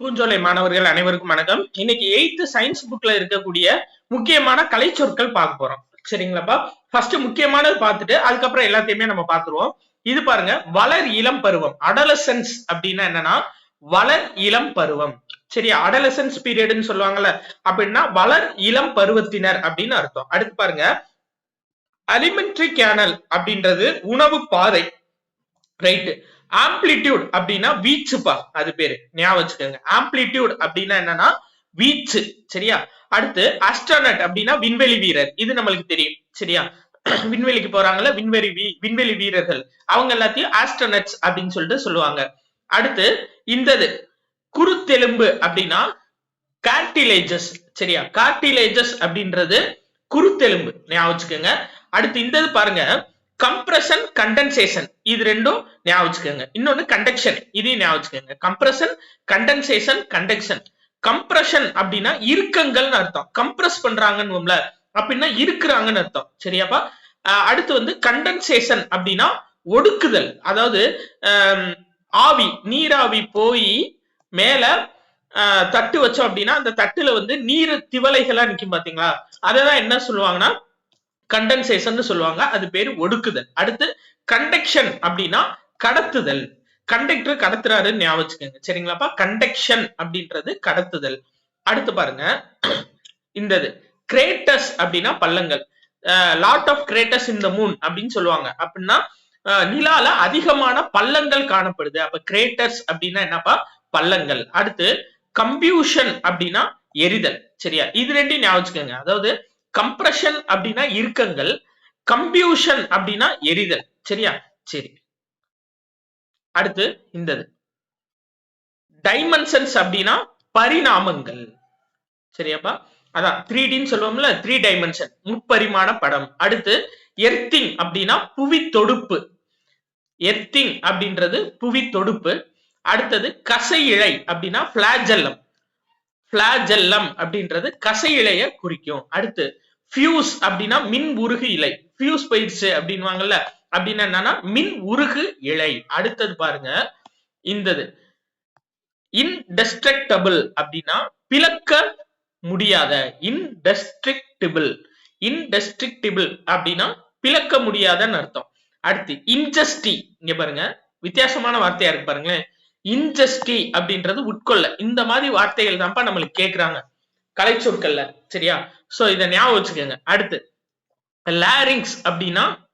பூஞ்சோலை மாணவர்கள் அனைவருக்கும் வணக்கம். இன்னைக்கு எயித்து சயின்ஸ் புக்ல இருக்கக்கூடிய முக்கியமான கலை சொற்கள் பார்க்க போறோம். சரிங்களாப்பா ஃபர்ஸ்ட் முக்கியமானது பார்த்துட்டு அதுக்கப்புறம் எல்லாத்தையுமே நம்ம பார்த்துருவோம். இது பாருங்க வளர் இளம் பருவம். அடலசன்ஸ் அப்படின்னா என்னன்னா வளர் இளம் பருவம். சரியா? அடலசன்ஸ் பீரியட்னு சொல்லுவாங்கல்ல அப்படின்னா வளர் இளம் பருவத்தினர் அப்படின்னு அர்த்தம். அடுத்து பாருங்க அலிமெண்ட்ரி கேனல் அப்படின்றது உணவு பாதை. ரைட்டு ஆம்ப்ளிடியூட் அப்படின்னா வீச்சுப்பா அது பேரு. ஞாபகம் வச்சுக்கோங்க. ஆம்பிளிடியூட் அப்படின்னா என்னன்னா வீச்சு சரியா? அடுத்து அஸ்ட்ரானட் அப்படின்னா விண்வெளி வீரர். இது நம்மளுக்கு தெரியும் சரியா? விண்வெளிக்கு போறாங்கல்ல விண்வெளி வீ விண்வெளி வீரர்கள். அவங்க எல்லாத்தையும் ஆஸ்ட்ரோனட்ஸ் அப்படின்னு சொல்லிட்டு சொல்லுவாங்க. அடுத்து இந்தது குருத்தெலும்பு அப்படின்னா கார்டிலேஜஸ் சரியா? கார்டிலேஜஸ் அப்படின்றது குருத்தெலும்பு ஞாபகம் வச்சுக்கோங்க. அடுத்து இந்தது பாருங்க கம்ப்ரஷன் கண்டென்சேஷன் இது ரெண்டும் ஞாபகம் வச்சுக்கோங்க. இன்னொன்னு கண்டக்ஷன் இதையும் ஞாபகம் வச்சுக்கோங்க. கம்ப்ரஷன் கண்டென்சேஷன் கண்டக்ஷன் கம்ப்ரஷன் அப்படின்னா இறுக்கங்கள்னு அர்த்தம். கம்ப்ரஸ் பண்றாங்கன்னு அப்படின்னா இருக்கிறாங்கன்னு அர்த்தம். சரியாப்பா? அடுத்து வந்து கண்டென்சேஷன் அப்படின்னா ஒடுக்குதல். அதாவது ஆவி நீராவி போய் மேல ஆஹ், தட்டு வச்சோம் அப்படின்னா அந்த தட்டுல வந்து நீர் திவலைகளா நிக்கும் பாத்தீங்களா? அததான் என்ன சொல்லுவாங்கன்னா கண்டென்சேஷன் சொல்லுவாங்க. அது பேரு ஒடுக்குதல். அடுத்து கண்டக்ஷன் அப்படின்னா கடத்துதல். கண்டக்டர் கடத்துறாருன்னு ஞாபகம் சரிங்களாப்பா? கண்டக்ஷன் அப்படின்றது கடத்துதல். அடுத்து பாருங்க. இந்தது கிரேட்டஸ் அப்படின்னா பள்ளங்கள். Lot of craters in the moon அப்படின்னு சொல்லுவாங்க. அப்படின்னா அஹ், நிலால அதிகமான பள்ளங்கள் காணப்படுது. அப்ப கிரேட்டர்ஸ் அப்படின்னா என்னப்பா? பள்ளங்கள். அடுத்து கம்ப்யூஷன் அப்படின்னா எரிதல். சரியா? இது ரெண்டையும் ஞாபகம் அதாவது கம்ப்ரஷன் அப்படின்னா இறுக்கங்கள் கம்ப்யூஷன் அப்படின்னா எரிதல். சரியா? சரி. அடுத்து இந்தது. டைமென்ஷன்ஸ் அப்படின்னா பரிணாமங்கள். சரியாப்பா? அதான் த்ரீ டின்னு சொல்லுவோம்ல த்ரீ டைமென்ஷன் முப்பரிமாண படம். அடுத்து எர்த்திங் அப்படின்னா புவி தொடுப்பு எர்த்திங் அப்படின்றது புவி தொடுப்பு அடுத்தது கசை இழை அப்படின்னா பிளாஜல்லம் பிளாஜெல்லம் அப்படின்றது கசை இலைய குறிக்கும். அடுத்து ஃபியூஸ் அப்படின்னா மின் உருகு இலை. ஃபியூஸ் போயிடுச்சு அப்படின்வாங்கல்ல அப்படின்னா என்னன்னா மின் உருகு இலை. அடுத்தது பாருங்க இந்தது. இன்டெஸ்ட்ரக்டபிள் அப்படின்னா பிளக்க முடியாத இன்டெஸ்ட்ரிக்டிபிள் இன்டெஸ்ட்ரிக்டிபிள் அப்படின்னா பிளக்க முடியாதன்னு அர்த்தம். அடுத்து இன்ஜஸ்டி இங்க பாருங்க வித்தியாசமான வார்த்தையா இருக்கு பாருங்களேன். இன்ஜஸ்டி அப்படின்றது உட்கொள்ள. இந்த மாதிரி வார்த்தைகள் தான்ப்பா நம்மளுக்கு கேட்கறாங்க கலை சொற்கள்ல சரியா? சோ இதை ஞாபகம் வச்சுக்கோங்க. அடுத்து லேரிங்ஸ் அப்படின்னா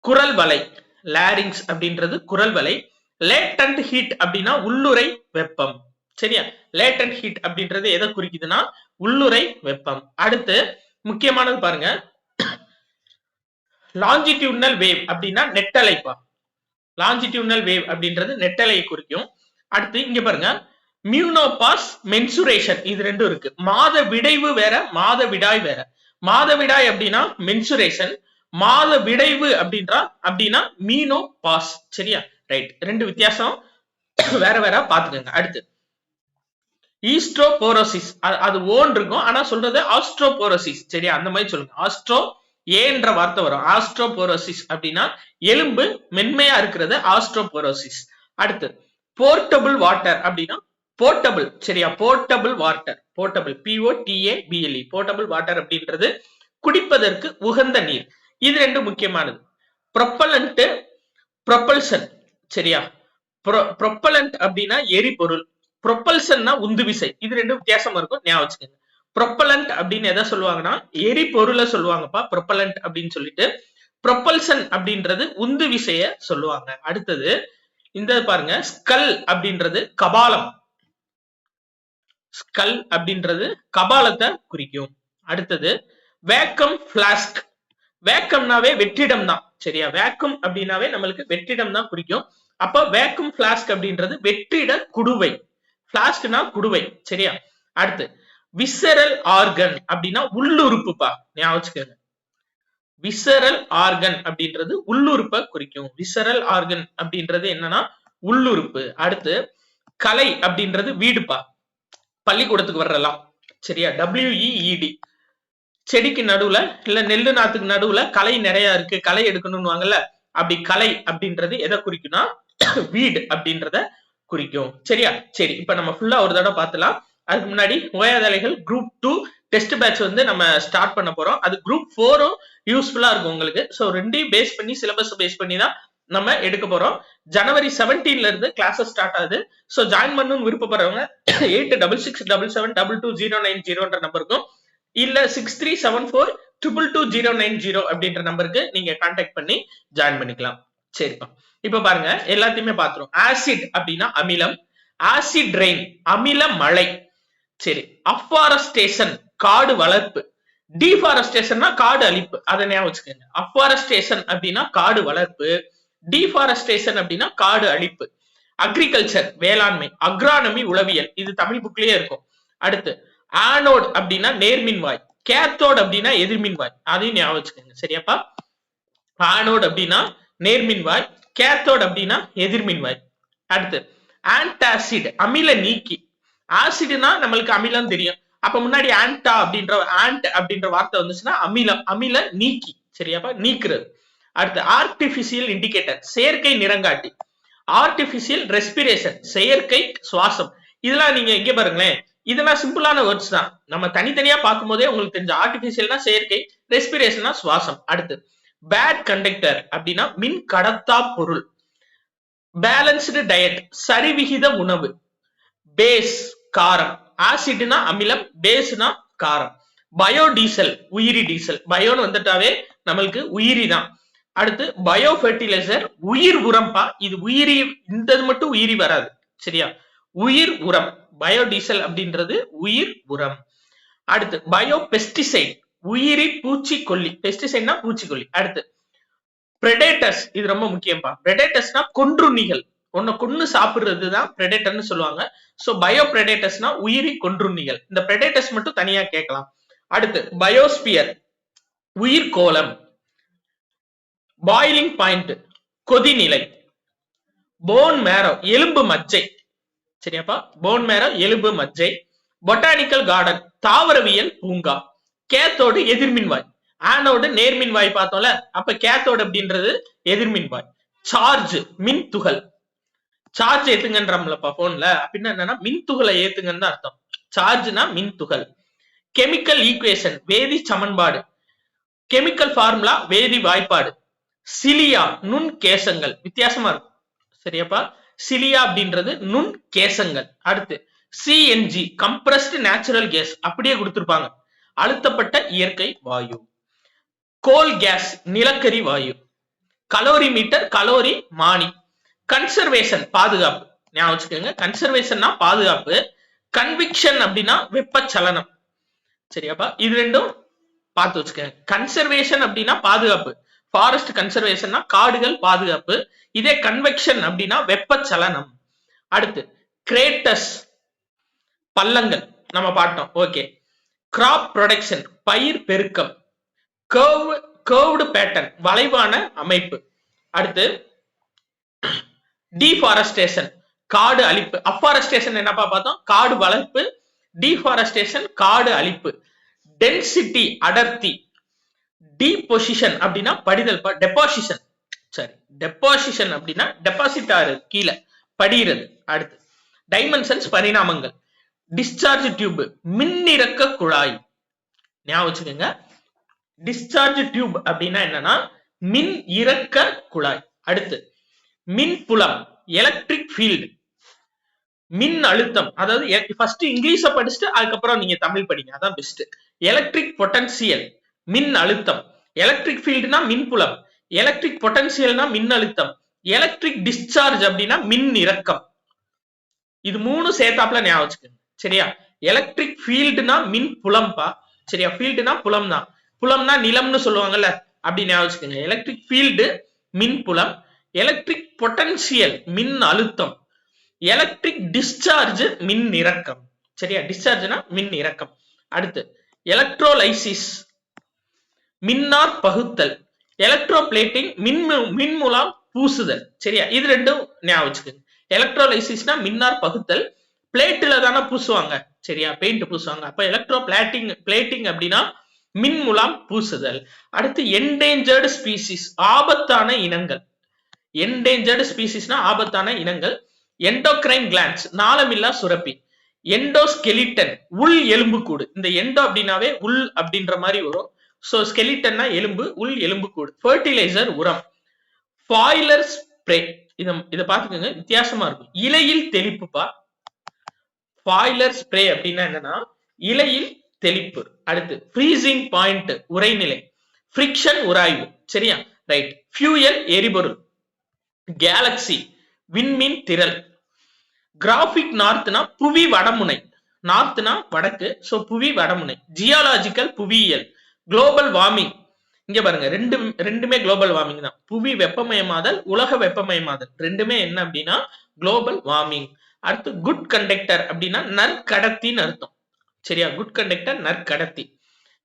குரல் வலை. லேரிங்ஸ் அப்படின்றது குரல் வலை. லேட்டன்ட் ஹீட் அப்படின்னா உள்ளுரை வெப்பம். சரியா? லேட்டன்ட் ஹீட் அப்படின்றது எதை குறிக்குதுன்னா உள்ளுரை வெப்பம். அடுத்து முக்கியமானது பாருங்க. லாஞ்சிடியூனல் வேவ் அப்படின்னா நெட்டலைப்பா. லாஞ்சிடியூனல் வேவ் அப்படின்றது நெட்டலையை குறிக்கும். அடுத்து இங்க பாருங்க. மியூனோபாஸ் மென்சுரேஷன் இது ரெண்டும் இருக்கு. மாத விடைவு வேற மாத விடாய் வேற. மாத விடாய் அப்படின்னா மென்சுரேஷன் மாத விடைவு அப்படின்றா அப்படின்னா மீனோ பாஸ் சரியா? ரைட் ரெண்டு வித்தியாசம். வேற வேற பாத்துக்கோங்க. அடுத்து. ஈஸ்ட்ரோபோரோசிஸ் அது ஓன் இருக்கும். ஆனா சொல்றது ஆஸ்ட்ரோபோரோசிஸ் சரியா? அந்த மாதிரி சொல்லுங்க. ஆஸ்ட்ரோ ஏன்ற வார்த்தை வரும். ஆஸ்ட்ரோபோரோசிஸ் அப்படின்னா எலும்பு மென்மையா இருக்கிறது ஆஸ்ட்ரோபோரோசிஸ் அடுத்து. போர்ட்டபிள் வாட்டர் அப்படின்னா போர்ட்டபிள் சரியா? Portable water portable P O T A B L E portable water அப்படின்றது குடிப்பதற்கு உகந்த நீர். இது ரெண்டு முக்கியமானது. ப்ரொப்பலண்ட் ப்ரொப்பல்சன் சரியா? ப்ரொப்பலண்ட் அப்படின்னா எரிபொருள். ப்ரொப்பல்சன்னா உந்து விசை. இது ரெண்டும் வித்தியாசமா இருக்கும். ஞாபகம் வச்சுக்கோங்க. ப்ரொப்பலண்ட் அப்படின்னு எதை சொல்லுவாங்கன்னா? எரிபொருளை சொல்லுவாங்கப்பா ப்ரொப்பலண்ட் அப்படின்னு சொல்லிட்டு. ப்ரொப்பல்சன் அப்படின்றது உந்து விசைய சொல்லுவாங்க. அடுத்தது இந்த பாருங்க ஸ்கல் அப்படின்றது கபாலம். ஸ்கல் அப்படின்றது கபாலத்தை குறிக்கும். அடுத்தது வேக்கம் பிளாஸ்க் வேக்கம்னாவே வெற்றிடம் தான் சரியா? வேக்கம் அப்படின்னாவே நம்மளுக்கு வெற்றிடம் தான் குறிக்கும். அப்ப வேக்கம் பிளாஸ்க் அப்படின்றது வெற்றிட குடுவை. பிளாஸ்க்னா குடுவை சரியா? அடுத்து விசரல் ஆர்கன் அப்படின்னா உள்ளுறுப்புப்பா. ஞாபகம் வச்சுக்கோங்க. விசரல் ஆர்கன் அப்படின்றது உள்ளுறுப்பை குறிக்கும். விசரல் ஆர்கன் அப்படின்றது என்னன்னா உள்ளுறுப்பு. அடுத்து கலை அப்படின்றது வீடுப்பா பள்ளிக்கூடத்துக்கு வர்றலாம் சரியா? டபிள்யூஇஇடி செடிக்கு நடுவுல இல்ல நெல்லு நாத்துக்கு நடுவுல கலை நிறைய இருக்கு. களை எடுக்கணும்னுவாங்கல்ல. அப்படி கலை அப்படின்றது எதை குறிக்கும்னா வீடு அப்படின்றத குறிக்கும். சரியா? சரி இப்ப நம்ம ஃபுல்லா ஒரு தடவை பார்த்தலாம். அதுக்கு முன்னாடி ஓயாதலைகள் குரூப் டூ டெஸ்ட் பேட்ச் வந்து நம்ம ஸ்டார்ட் பண்ண போறோம். அது குரூப் ஃபோரும் யூஸ்ஃபுல்லா இருக்கும் உங்களுக்கு. ஸோ ரெண்டையும் பேஸ் பண்ணி சிலபஸ் பேஸ் பண்ணி தான் நம்ம எடுக்க போறோம். ஜனவரி செவன்டீன்ல இருந்து கிளாஸஸ் ஸ்டார்ட் ஆகுது. ஸோ ஜாயின் பண்ணணும்னு விருப்பப்படுறவங்க eight double six double seven double two zero nine ஜீரோன்ற நம்பருக்கும் இல்ல six three seven four triple two zero nine zero அப்படின்ற நம்பருக்கு நீங்க கான்டாக்ட் பண்ணி ஜாயின் பண்ணிக்கலாம். சரிப்பா. இப்ப பாருங்க எல்லாத்தையுமே பாத்துரும் ஆசிட் அப்படின்னா அமிலம். ஆசிட் ரெயின் அமில மழை. சரி அஃபாரஸ்டேஷன் காடு வளர்ப்பு. டிஃபாரஸ்டேஷன்னா காடு அழிப்பு. அதை ஞாபகம் வச்சுக்கோங்க. அஃபாரஸ்டேஷன் அப்படின்னா காடு வளர்ப்பு. டிஃபாரஸ்டேஷன் அப்படின்னா காடு அழிப்பு. அக்ரிகல்ச்சர் வேளாண்மை அக்ரானமி உளவியல். இது தமிழ் புக்லயே இருக்கும். அடுத்து ஆனோட் அப்படின்னா நேர்மின்வாய். கேத்தோட் அப்படின்னா எதிர்மின்வாய். அதையும் ஞாபகம் வச்சுக்கோங்க. சரியாப்பா? ஆனோட் அப்படின்னா நேர்மின்வாய். கேத்தோட் அப்படின்னா எதிர்மின்வாய். அடுத்து ஆன்டாசிட் அமில நீக்கி. ஆசிட்னா நம்மளுக்கு அமிலம் தெரியும். அப்ப முன்னாடி ஆண்டா அப்படின்ற ஆண்ட் அப்படின்ற வார்த்தை வந்துச்சுன்னா அமிலம் அமில நீக்கி சரியாப்பா நீக்கிறது. அடுத்து ஆர்டிபிஷியல் இண்டிகேட்டர் செயற்கை நிறங்காட்டி. ஆர்டிபிஷியல் ரெஸ்பிரேஷன் செயற்கை சுவாசம். இதெல்லாம் நீங்க எங்க பாருங்களேன். இதெல்லாம் சிம்பிளான வேர்ட்ஸ் தான். நம்ம தனித்தனியா பார்க்கும் போதே உங்களுக்கு தெரிஞ்ச ஆர்டிபிஷியல்னா செயற்கை ரெஸ்பிரேஷன்னா சுவாசம். அடுத்து பேட் கண்டக்டர் அப்படின்னா மின் கடத்தா பொருள். பேலன்ஸ்டு டயட் சரிவிகித உணவு. பேஸ் காரம். ஆசிட்னா அமிலம் பேஸ்னா காரம். பயோடீசல் உயிரி டீசல் பயோன்னு வந்துட்டாவே நம்மளுக்கு உயிரி தான் அடுத்து பயோ ஃபெர்டிலைசர் உயிர் உரம்பா? இது உயிரி இந்த இது மட்டும் உயிரி வராது சரியா? உயிர் உரம் பயோடீசல் அப்படின்றது உயிர் உரம். அடுத்து பயோ பெஸ்டிசைட் உயிரி பூச்சிக்கொல்லி. பெஸ்டிசைட்னா பூச்சிக்கொல்லி. அடுத்து பிரெடேட்டர்ஸ் இது ரொம்ப முக்கியம்பா. பிரெடேட்டர்ஸ்னா கொன்றுண்ணிகள் உன்னை கொன்னு சாப்பிடுறது தான் பிரெடேட்டர்னு சொல்லுவாங்க. ஸோ பயோ பிரெடேட்டர்ஸ்னா உயிரி கொன்றுண்ணிகள். இந்த பிரெடேட்டர்ஸ் மட்டும் தனியா கேட்கலாம். அடுத்து பயோஸ்பியர் உயிர் கோலம் பாயிலிங் பாயிண்ட் கொதிநிலை. போன் மேரோ எலும்பு மஜ்ஜை. சரியாப்பா? போன் மேரோ எலும்பு மஜ்ஜை. பொட்டானிக்கல் கார்டன் தாவரவியல் பூங்கா. கேத்தோடு எதிர்மின்வாய். ஆனோடு நேர்மின்வாய் பார்த்தோம்ல. அப்ப கேத்தோடு அப்படின்றது எதிர்மின்வாய். சார்ஜ் மின் துகள் சார்ஜ் ஏத்துங்கன்றோம்லப்பா போன்ல அப்படின்னா என்னன்னா மின் துகளை ஏத்துங்கன்னு தான் அர்த்தம் சார்ஜ்னா மின் துகள். கெமிக்கல் ஈக்குவேஷன் வேதி சமன்பாடு. கெமிக்கல் ஃபார்முலா வேதி வாய்ப்பாடு. சிலியா நுண் கேசங்கள். வித்தியாசமா இருக்கும். சரியாப்பா? சிலியா அப்படின்றது நுண் கேசங்கள். அடுத்து சிஎன்ஜி கம்ப்ரஸ்டு நேச்சுரல் கேஸ் அப்படியே கொடுத்திருப்பாங்க. அழுத்தப்பட்ட இயற்கை வாயு. கோல் கேஸ் நிலக்கரி வாயு. கலோரி மீட்டர் கலோரி மானி. கன்சர்வேஷன் பாதுகாப்பு. ஞாபகம் வச்சுக்கோங்க கன்சர்வேஷன்னா பாதுகாப்பு. கன்விக்ஷன் அப்படின்னா வெப்பச்சலனம். சரியாப்பா இது ரெண்டும் பார்த்து வச்சுக்கோங்க. கன்சர்வேஷன் அப்படின்னா பாதுகாப்பு. ஃபாரஸ்ட் கன்சர்வேஷன்னா காடுகள் பாதுகாப்பு. இதே கன்வெக்ஷன் அப்படின்னா வெப்பச்சலனம். அடுத்து கிரேட்டஸ் பள்ளங்கள். நம்ம பார்த்தோம். ஓகே கிராப் ப்ரொடக்ஷன் பயிர் பெருக்கம். கர்வ் கர்வ்டு பேட்டர்ன் வளைவான அமைப்பு. அடுத்து டிஃபாரஸ்டேஷன் காடு அழிப்பு. அஃபாரஸ்டேஷன் என்னப்பா பார்த்தோம்? காடு வளர்ப்பு டிஃபாரஸ்டேஷன் காடு அழிப்பு. டென்சிட்டி அடர்த்தி. டீபொசிஷன் அப்படின்னா படிதல் டெபாசிஷன் சாரி டெபாசிஷன் அப்படின்னா டெபாசிட் ஆறு கீழே. படிகிறது. அடுத்து. டைமென்ஷன்ஸ் பரிணாமங்கள். டிஸ்சார்ஜ் டியூப் மின்னிறக்க குழாய். ஞாபகம் வச்சுக்கோங்க. டிஸ்சார்ஜ் டியூப் அப்படின்னா என்னன்னா மின் இறக்க குழாய். அடுத்து மின் புலம் எலக்ட்ரிக் ஃபீல்டு மின் அழுத்தம் அதாவது ஃபர்ஸ்ட் இங்கிலீஷ படிச்சுட்டு அதுக்கப்புறம் நீங்க தமிழ் படிங்க அதான் பெஸ்ட் எலக்ட்ரிக் பொட்டன்சியல் மின் அழுத்தம் எலக்ட்ரிக் ஃபீல்டுனா மின் புலம் எலக்ட்ரிக் பொட்டன்சியல்னா மின் அழுத்தம் எலக்ட்ரிக் டிஸ்சார்ஜ் அப்படின்னா மின் இறக்கம் இது மூணு சேர்த்தாப்புல ஞாபகம் வச்சுக்கோங்க சரியா? எலக்ட்ரிக் ஃபீல்டுனா மின் புலம்பா சரியா? ஃபீல்டுனா புலம் தான் புலம்னா நிலம்னு சொல்லுவாங்கல்ல அப்படி ஞாபகம் வச்சுக்கோங்க. எலக்ட்ரிக் ஃபீல்டு மின் புலம் எலக்ட்ரிக் பொட்டன்சியல் மின் அழுத்தம். எலக்ட்ரிக் டிஸ்சார்ஜ் மின் இறக்கம். சரியா? டிஸ்சார்ஜ்னா மின் இறக்கம். அடுத்து எலக்ட்ரோலைசிஸ் மின்னார் பகுத்தல். எலக்ட்ரோ பிளேட்டிங் மின் மின் மூலம் பூசுதல். சரியா? இது ரெண்டும் ஞாபகம் வச்சுக்கோங்க. எலக்ட்ரோலைசிஸ்னா மின்னார் பகுத்தல். பிளேட்டில் தானே பூசுவாங்க. சரியா? பெயிண்ட் பூசுவாங்க. அப்ப எலக்ட்ரோ பிளாட்டிங் பிளேட்டிங் அப்படின்னா மின் மூலம் பூசுதல். அடுத்து என்டேஞ்சர்டு ஸ்பீசிஸ் ஆபத்தான இனங்கள். என்டேஞ்சர்டு ஸ்பீசிஸ்னா ஆபத்தான இனங்கள். எண்டோக்ரைன் கிளான்ஸ் நாளமில்லா சுரப்பி. எண்டோஸ்கெலிட்டன் உள் எலும்புக்கூடு. இந்த எண்டோ அப்படின்னாவே உள் அப்படின்ற மாதிரி வரும். ஸோ ஸ்கெலிட்டன்னா எலும்பு உள் எலும்புக்கூடு. ஃபர்டிலைசர் உரம். ஃபாய்லர் ஸ்ப்ரே இதை இதை பார்த்துக்கோங்க வித்தியாசமா இருக்கும். இலையில் தெளிப்புப்பா. ஃபாய்லர் ஸ்ப்ரே அப்படின்னா என்னன்னா இலையில் தெளிப்பு. அடுத்து ஃப்ரீசிங் பாயிண்ட் உரைநிலை ஃப்ரிக்ஷன் உராய்வு. சரியா? ரைட் ஃபியூயல் எரிபொருள். கேலக்சி விண்மீன் திரள் கிராஃபிக் நார்த்னா புவி வடமுனை. நார்த்னா வடக்கு ஸோ புவி வடமுனை. ஜியாலாஜிக்கல் புவியியல். குளோபல் வார்மிங் இங்க பாருங்க ரெண்டு ரெண்டுமே குளோபல் வார்மிங் தான். புவி வெப்பமயமாதல் உலக வெப்பமயமாதல். ரெண்டுமே என்ன அப்படின்னா குளோபல் வார்மிங் அடுத்து குட் கண்டக்டர் அப்படின்னா நற்கடத்தின்னு அர்த்தம். சரியா? குட் கண்டக்டர் நற்கடத்தி.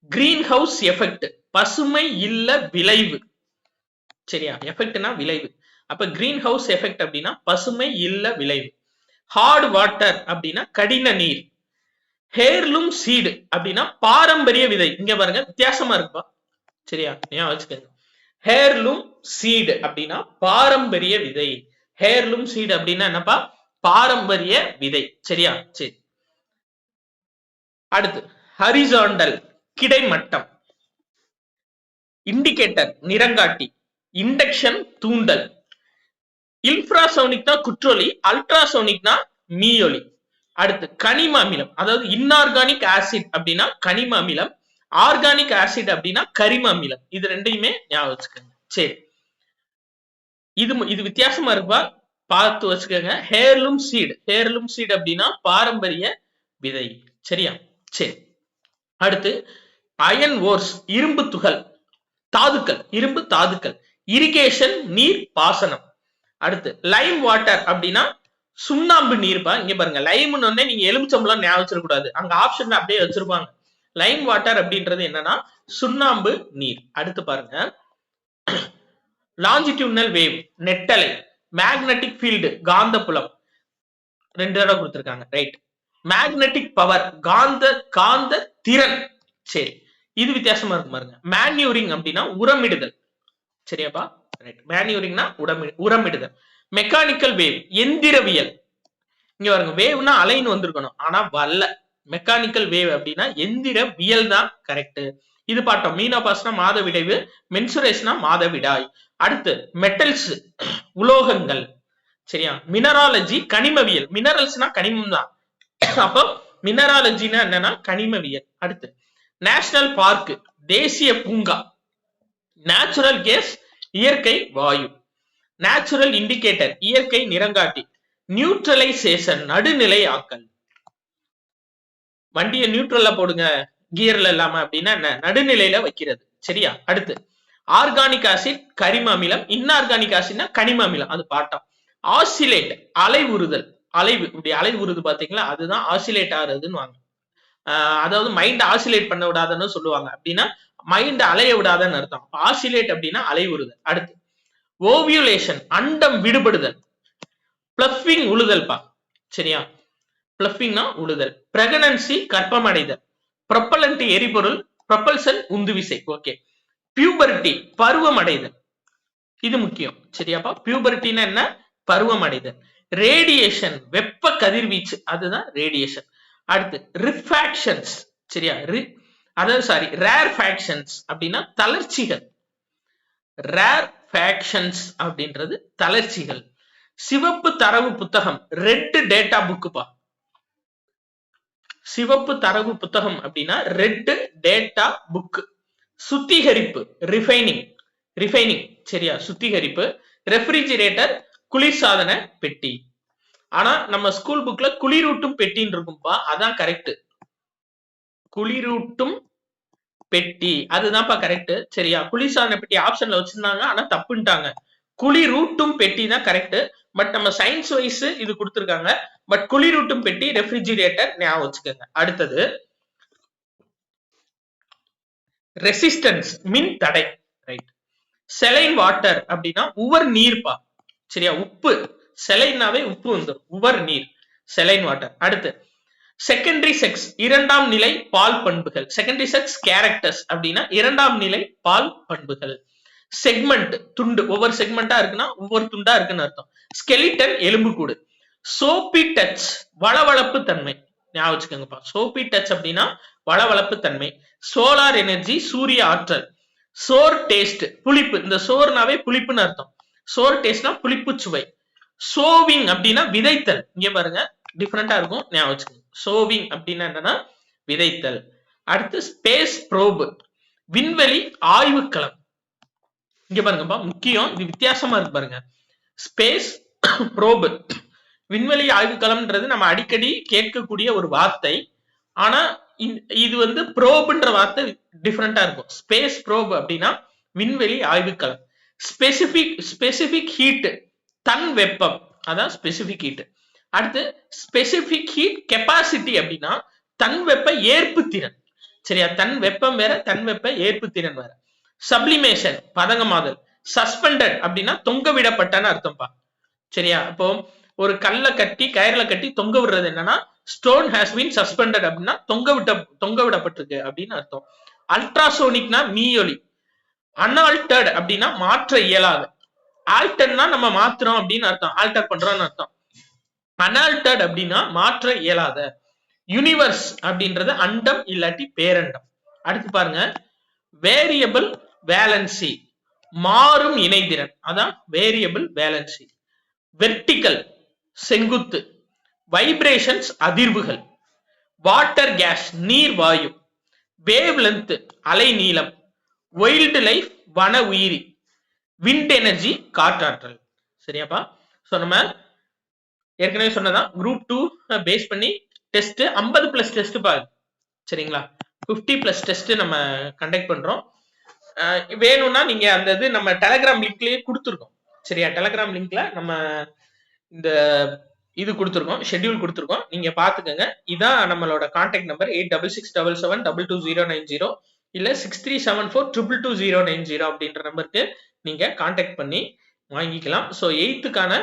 கிரீன் ஹவுஸ் எஃபெக்ட் பசுமை இல்ல விளைவு. சரியா? எஃபெக்ட்னா விளைவு. அப்ப கிரீன் ஹவுஸ் எஃபெக்ட் அப்படின்னா பசுமை இல்ல விளைவு. ஹார்ட் வாட்டர் அப்படின்னா கடின நீர். ஹேர்லூம் சீடு அப்படின்னா பாரம்பரிய விதை. இங்க பாருங்க வித்தியாசமா இருக்குப்பா. சரியா? ஏன் வச்சுக்கோங்க. ஹேர்லூம் சீடு அப்படின்னா பாரம்பரிய விதை. ஹேர்லூம் சீடு அப்படின்னா என்னப்பா? பாரம்பரிய விதை. சரியா? சரி. அடுத்து ஹரிசாண்டல் கிடைமட்டம். இண்டிகேட்டர் நிறங்காட்டி. இண்டக்ஷன் தூண்டல். இன்ஃப்ராசோனிக்னா குற்றொலி அல்ட்ராசோனிக்னா மீயொலி. அடுத்து கனிம அமிலம். அதாவது இன்ஆர்கானிக் ஆசிட் அப்படின்னா கனிம அமிலம் ஆர்கானிக் ஆசிட் அப்படின்னா கரிம அமிலம். இது ரெண்டையுமே ஞாபகம் வச்சுக்கோங்க. சரி. இது இது வித்தியாசமா இருக்குப்பா. பார்த்து வச்சுக்கோங்க. ஹேர்லூம் சீடு ஹேர்லூம் சீடு அப்படின்னா பாரம்பரிய விதை. சரியா? சரி. அடுத்து அயன் ஓர்ஸ் இரும்பு துகள் தாதுக்கள் இரும்பு தாதுக்கள். இரிகேஷன் நீர் பாசனம். அடுத்து லைம் வாட்டர் அப்படின்னா சுண்ணாம்பு நீர்ப்பா இங்க பாருங்க லைம்னு வந்து நீங்க எலுமிச்சம்பளம் ஞாபகம் வச்சிடக்கூடாது அங்க ஆப்ஷன் அப்படியே வச்சிருப்பாங்க. லைம் வாட்டர் அப்படின்றது என்னன்னா சுண்ணாம்பு நீர். அடுத்து பாருங்க லாஞ்சிடியூனல் வேவ் நெட்டலை மேக்னெட்டிக் ஃபீல்டு காந்தப்புலம். ரெண்டு தடவை கொடுத்துருக்காங்க ரைட் மேக்னெட்டிக் பவர் காந்த காந்த திறன். சரி இது வித்தியாசமா இருக்கு பாருங்க. மேன்யூரிங் அப்படின்னா உரமிடுதல். சரியாப்பா? ரைட் மேனியூரிங்னா உரமி உரமிடுதல். மெக்கானிக்கல் வேவ் எந்திரவியல். இங்க பாருங்க வேவ்னா அலைன்னு வந்திருக்கணும். ஆனா வரல. மெக்கானிக்கல் வேவ் அப்படின்னா எந்திரவியல் தான் கரெக்ட் இது பாட்டோம் மீனோபாஸ்னா மாத விடைவு மென்சுரேஷனா மாத விடாய் அடுத்து மெட்டல்ஸ் உலோகங்கள். சரியா? மினராலஜி கனிமவியல். மினரல்ஸ்னா கனிமம் தான். அப்போ மினராலஜினா என்னன்னா கனிமவியல். அடுத்து நேஷனல் பார்க் தேசிய பூங்கா. நேச்சுரல் கேஸ் இயற்கை வாயு. நேச்சுரல் இண்டிகேட்டர் இயற்கை நிறங்காட்டி. நியூட்ரலைசேஷன் நடுநிலை ஆக்கல். வண்டியை நியூட்ரல்ல போடுங்க கியர்ல இல்லாம அப்படின்னா என்ன? நடுநிலையில வைக்கிறது. சரியா? அடுத்து ஆர்கானிக் ஆசிட் கரிம அமிலம். இன்ஆர்கானிக் ஆசிட்னா கனிம அமிலம் அது பாட்டம். ஆசிலேட் அலை உறுதல் அலைவு இப்படி அலை உருது பாத்தீங்களா அதுதான் ஆசிலேட் ஆகுறதுன்னு வாங்க. அதாவது மைண்ட் ஆசிலேட் பண்ண விடாதன்னு சொல்லுவாங்க. அப்படின்னா மைண்ட் அலைய விடாதன்னு அர்த்தம். ஆசிலேட் அப்படின்னா அலை அடுத்து ஓவியுலேஷன் அண்டம் விடுபடுதல். பிளஃபிங் உழுதல்பா சரியா? பிளஃபிங்னா உழுதல். பிரெகனன்சி கற்பமடைதல் ப்ரொப்பலண்ட் எரிபொருள் ப்ரொப்பல்சன் உந்துவிசை. ஓகே பியூபர்டி பருவம் அடைதல் இது முக்கியம். சரியாப்பா பியூபர்டினா என்ன? பருவம் அடைதல் ரேடியேஷன் வெப்ப கதிர்வீச்சு. அதுதான் ரேடியேஷன் அடுத்து ரிஃபாக்ஷன்ஸ் சரியா? அதாவது சாரி ரேர் ஃபேக்ஷன்ஸ் அப்படின்னா தளர்ச்சிகள். ரேர் ஃபேக்ஷன்ஸ் அப்படின்றது தளர்ச்சிகள். சிவப்பு தரவு புத்தகம் ரெட் டேட்டா புக்குப்பா சிவப்பு தரவு புத்தகம் அப்படின்னா ரெட் டேட்டா புக் சுத்திகரிப்பு ரிஃபைனிங் ரிஃபைனிங் சரியா? சுத்திகரிப்பு ரெஃப்ரிஜிரேட்டர் குளிர்சாதன பெட்டி. ஆனா நம்ம ஸ்கூல் புக்ல குளிரூட்டும் பெட்டின்னு இருக்கும்பா அதான் கரெக்ட் குளிரூட்டும் பெட்டி. அதுதான்ப்பா கரெக்ட் சரியா? குளிர்சாதன பெட்டி ஆப்ஷன்ல வச்சிருந்தாங்க ஆனா தப்புன்ட்டாங்க. குளிரூட்டும் பெட்டி தான் கரெக்ட் பட் நம்ம சயின்ஸ் வைஸ் இது கொடுத்துருக்காங்க. பட் குளிரூட்டும் பெட்டி ரெஃப்ரிஜிரேட்டர் ஞாபகம் வச்சுக்கோங்க. அடுத்தது ரெசிஸ்டன்ஸ் மின் தடை. ரைட் செலைன் வாட்டர் அப்படின்னா உவர் நீர்ப்பா. சரியா? உப்பு. செலைனாவே உப்பு வந்துடும் உவர் நீர். செலைன் வாட்டர் அடுத்து செகண்டரி செக்ஸ் இரண்டாம் நிலை பால் பண்புகள். செகண்டரி செக்ஸ் கேரக்டர்ஸ் அப்படின்னா இரண்டாம் நிலை பால் பண்புகள். செக்மெண்ட் துண்டு. ஒவ்வொரு செக்மெண்டா இருக்குன்னா ஒவ்வொரு துண்டா இருக்குன்னு அர்த்தம். ஸ்கெலிட்டன் எலும்புக்கூடு சோப்பி டச் வளவளப்பு தன்மை. ஞாபகம் வச்சுக்கோங்கப்பா. சோப்பி டச் அப்படின்னா வளவளப்பு தன்மை. சோலார் எனர்ஜி சூரிய ஆற்றல். சோர் டேஸ்ட் புளிப்பு. இந்த சோர்னாவே புளிப்புன்னு அர்த்தம். சோர் டேஸ்ட்னா புளிப்பு சுவை. சோவிங் அப்படின்னா விதைத்தல். இங்க பாருங்க. டிஃப்ரெண்டா இருக்கும். ஞாபகம் வச்சுக்கோங்க. சோவிங் அப்படின்னா என்னன்னா விதைத்தல். அடுத்து ஸ்பேஸ் ப்ரோப் விண்வெளி ஆய்வுக்களம் இங்க பாருங்கப்பா முக்கியம். இது வித்தியாசமா இருக்கு பாருங்க. ஸ்பேஸ் ப்ரோப் விண்வெளி ஆய்வுக்களம்ன்றது நம்ம அடிக்கடி கேட்கக்கூடிய ஒரு வார்த்தை. ஆனா இது வந்து ப்ரோப்ன்ற வார்த்தை டிஃப்ரெண்டா இருக்கும். ஸ்பேஸ் ப்ரோப் அப்படின்னா விண்வெளி ஆய்வுக்களம் ஸ்பெசிபிக் ஸ்பெசிபிக் ஹீட் தன் வெப்பம். அதான் ஸ்பெசிபிக் ஹீட் அடுத்து ஸ்பெசிபிக் ஹீட் கெப்பாசிட்டி அப்படின்னா தன் வெப்ப ஏற்பு திறன். சரியா? தன் வெப்பம் வேற தன் வெப்ப ஏற்பு திறன் வேற. சப்ளிமேஷன் பதங்கமாதல். சஸ்பெண்டட் அப்படின்னா தொங்க விடப்பட்டன்னு அர்த்தம்ப்பா சரியா? அப்போ ஒரு கல்ல கட்டி கயிறுல கட்டி தொங்க விடுறது என்னன்னா ஸ்டோன் ஹாஸ் பீன் சஸ்பெண்டட் அப்படின்னா தொங்க விட்ட தொங்க விடப்பட்டிருக்கு அப்படின்னு அர்த்தம். அல்ட்ராசோனிக்னா மீயொலி. அன்ஆல்டர்ட் அப்படின்னா மாற்ற இயலாத. ஆல்டர்னா நம்ம மாத்துறோம் அப்படின்னு அர்த்தம். ஆல்டர் பண்றோம்னு அர்த்தம். அனால்டட் அப்படின்னா மாற்ற இயலாத. யூனிவர்ஸ் அப்படின்றது அண்டம் இல்லாட்டி பேரண்டம். அடுத்து பாருங்க. வேரியபிள் வேலன்சி மாறும் இணைதிறன். அதான் வேரியபிள் வேலன்சி வெர்டிக்கல் செங்குத்து. வைப்ரேஷன்ஸ் அதிர்வுகள். வாட்டர் கேஸ் நீர் வாயு. வேவ் லென்த் அலை நீளம் வைல்டு லைஃப் வன உயிரி. விண்ட் எனர்ஜி காற்றாற்றல். சரியாப்பா? ஸோ நம்ம ஏற்கனவே சொன்னதான் குரூப் டூ பேஸ் பண்ணி டெஸ்ட் ஐம்பது பிளஸ் டெஸ்ட் பாரு சரிங்களா? 50 பிளஸ் டெஸ்ட் நம்ம கண்டக்ட் பண்றோம். வேணும்னா நீங்க அந்த இது நம்ம டெலகிராம் லிங்க்லயே கொடுத்துருக்கோம். சரியா? டெலகிராம் லிங்க்ல நம்ம இந்த இது கொடுத்துருக்கோம் ஷெட்யூல் கொடுத்துருக்கோம். நீங்க பாத்துக்கோங்க இதான் நம்மளோட contact number eight double six double seven double two zero nine zero இல்ல six three seven four triple two zero nine zero அப்படின்ற நம்பருக்கு நீங்க கான்டாக்ட் பண்ணி வாங்கிக்கலாம். ஸோ எயித்துக்கான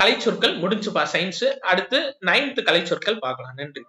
கலைச்சொற்கள் முடிஞ்சுப்பா சயின்ஸ் அடுத்து நைன்த் கலைச்சொற்கள் பார்க்கலாம். நன்றி.